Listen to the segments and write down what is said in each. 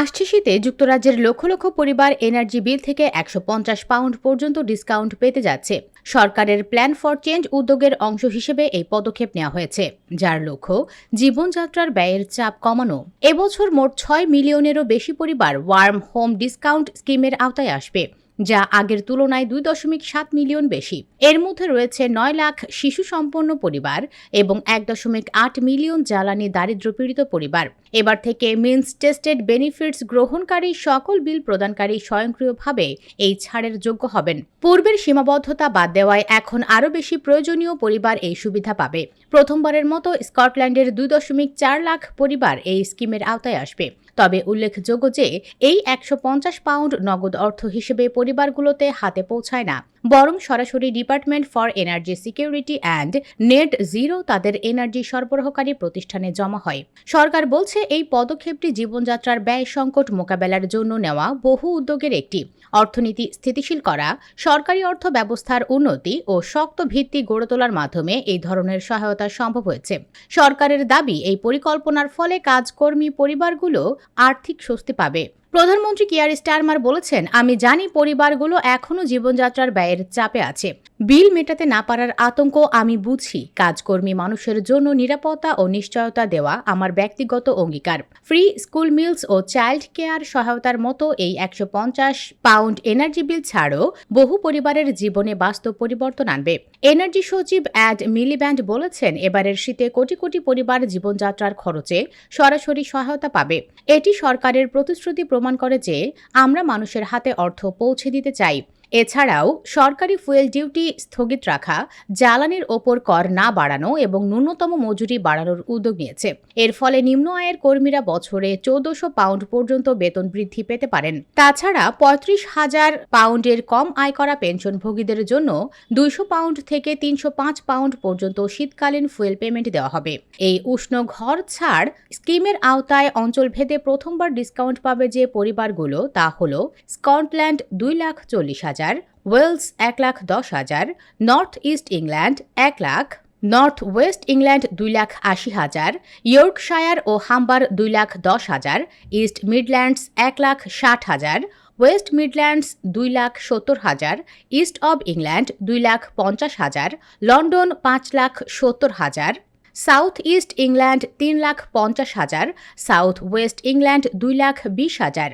আসছে শীতে যুক্তরাজ্যের লক্ষ লক্ষ পরিবার এনার্জি বিল থেকে একশো পঞ্চাশ পাউন্ড পর্যন্ত ডিসকাউন্ট পেতে যাচ্ছে। সরকারের প্ল্যান ফর চেঞ্জ উদ্যোগের অংশ হিসেবে এই পদক্ষেপ নেওয়া হয়েছে, যার লক্ষ্য জীবনযাত্রার ব্যয়ের চাপ কমানো। এবছর মোট ছয় মিলিয়নেরও বেশি পরিবার ওয়ার্ম হোম ডিসকাউন্ট স্কিমের আওতায় আসবে। যা আগের তুলনায় দুই দশমিক সাত মিলিয়ন বেশি। এর মধ্যে রয়েছে নয় লাখ শিশু সম্পন্ন পরিবার এবং এক দশমিক আট মিলিয়ন জ্বালানি দারিদ্র্যপীড়িত পরিবার। এবার থেকে মিন্স টেস্টেড বেনিফিটস গ্রহণকারী সকল বিল প্রদানকারী স্বয়ংক্রিয়ভাবে এই ছাড়ের যোগ্য হবেন। পূর্বের সীমাবদ্ধতা বাদ দেওয়ায় এখন আরও বেশি প্রয়োজনীয় পরিবার এই সুবিধা পাবে। প্রথমবারের মতো স্কটল্যান্ডের দুই দশমিক চার লাখ পরিবার এই স্কিমের আওতায় আসবে। তবে উল্লেখযোগ্য যে এই একশো পঞ্চাশ পাউন্ড নগদ অর্থ হিসেবে পরিবারগুলোতে হাতে পৌঁছায় না। বরং সরাসরি department for energy security and net zero তাদের এনার্জি সরবরাহকারী প্রতিষ্ঠানে জমা হয়। সরকার বলছে, এই পদক্ষেপটি জীবনযাত্রার ব্যয় সংকট মোকাবেলার জন্য নেওয়া বহু উদ্যোগের একটি। অর্থনীতি স্থিতিশীল করা, সরকারি অর্থ ব্যবস্থার উন্নতি ও শক্ত ভিত্তি গড়ে তোলার মাধ্যমে এই ধরনের সহায়তা সম্ভব হয়েছে। সরকারের দাবি, এই পরিকল্পনার ফলে কাজকর্মী পরিবারগুলো আর্থিক স্বস্তি পাবে। প্রধানমন্ত্রী কিয়ার স্টারমার বলেছেন আমি জানি পরিবারগুলো এখনও জীবনযাত্রার ব্যয়ের চাপে আছে। বিল মেটাতে না পারার আতঙ্ক আমি বুঝি। কাজকর্মী মানুষের জন্য নিরাপত্তা ও নিশ্চয়তা দেওয়া আমার ব্যক্তিগত অঙ্গীকার। ফ্রি স্কুল মিলস ও চাইল্ড কেয়ার সহায়তার মতো এই একশো পঞ্চাশ পাউন্ড এনার্জি বিল ছাড়াও বহু পরিবারের জীবনে বাস্তব পরিবর্তন আনবে। এনার্জি সচিব অ্যাড মিলিব্যান্ড বলেছেন, এবারের শীতে কোটি কোটি পরিবার জীবনযাত্রার খরচে সরাসরি সহায়তা পাবে। এটি সরকারের প্রতিশ্রুতি প্রমাণ করে যে আমরা মানুষের হাতে অর্থ পৌঁছে দিতে চাই। এছাড়াও সরকারি ফুয়েল ডিউটি স্থগিত রাখা, জ্বালানির ওপর কর না বাড়ানো এবং ন্যূনতম মজুরি বাড়ানোর উদ্যোগ নিয়েছে। এর ফলে নিম্ন আয়ের কর্মীরা বছরে চৌদ্দশো পাউন্ড পর্যন্ত বেতন বৃদ্ধি পেতে পারেন। তাছাড়া পঁয়ত্রিশ হাজার পাউন্ডের কম আয় করা পেনশনভোগীদের জন্য দুইশো পাউন্ড থেকে তিনশো পাঁচ পাউন্ড পর্যন্ত শীতকালীন ফুয়েল পেমেন্ট দেওয়া হবে। এই উষ্ণ ঘর ছাড় স্কিমের আওতায় অঞ্চলভেদে প্রথমবার ডিসকাউন্ট পাবে যে পরিবারগুলো, তা হল স্কটল্যান্ড দুই লাখ চল্লিশ হাজার, ওয়েলস এক লাখ দশ হাজার, নর্থ ইস্ট ইংল্যান্ড এক লাখ, নর্থ ওয়েস্ট ইংল্যান্ড দুই লাখ আশি হাজার, ইয়র্কশায়ার ও হাম্বার দুই লাখ দশ হাজার, ইস্ট মিডল্যান্ডস এক লাখ ষাট হাজার, ওয়েস্ট মিডল্যান্ডস দুই লাখ সত্তর হাজার, ইস্ট অব ইংল্যান্ড দুই লাখ পঞ্চাশ হাজার, লন্ডন পাঁচ লাখ সত্তর হাজার, সাউথ ইস্ট ইংল্যান্ড তিন লাখ পঞ্চাশ হাজার, সাউথ ওয়েস্ট ইংল্যান্ড দুই লাখ বিশ হাজার।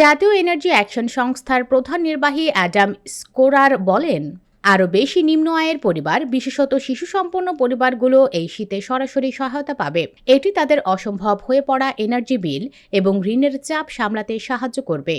জাতীয় এনার্জি অ্যাকশন সংস্থার প্রধান নির্বাহী অ্যাডাম স্কোরার বলেন, আরও বেশি নিম্ন আয়ের পরিবার, বিশেষত শিশু সম্পন্ন পরিবারগুলো এই শীতে সরাসরি সহায়তা পাবে। এটি তাদের অসম্ভব হয়ে পড়া এনার্জি বিল এবং ঋণের চাপ সামলাতে সাহায্য করবে।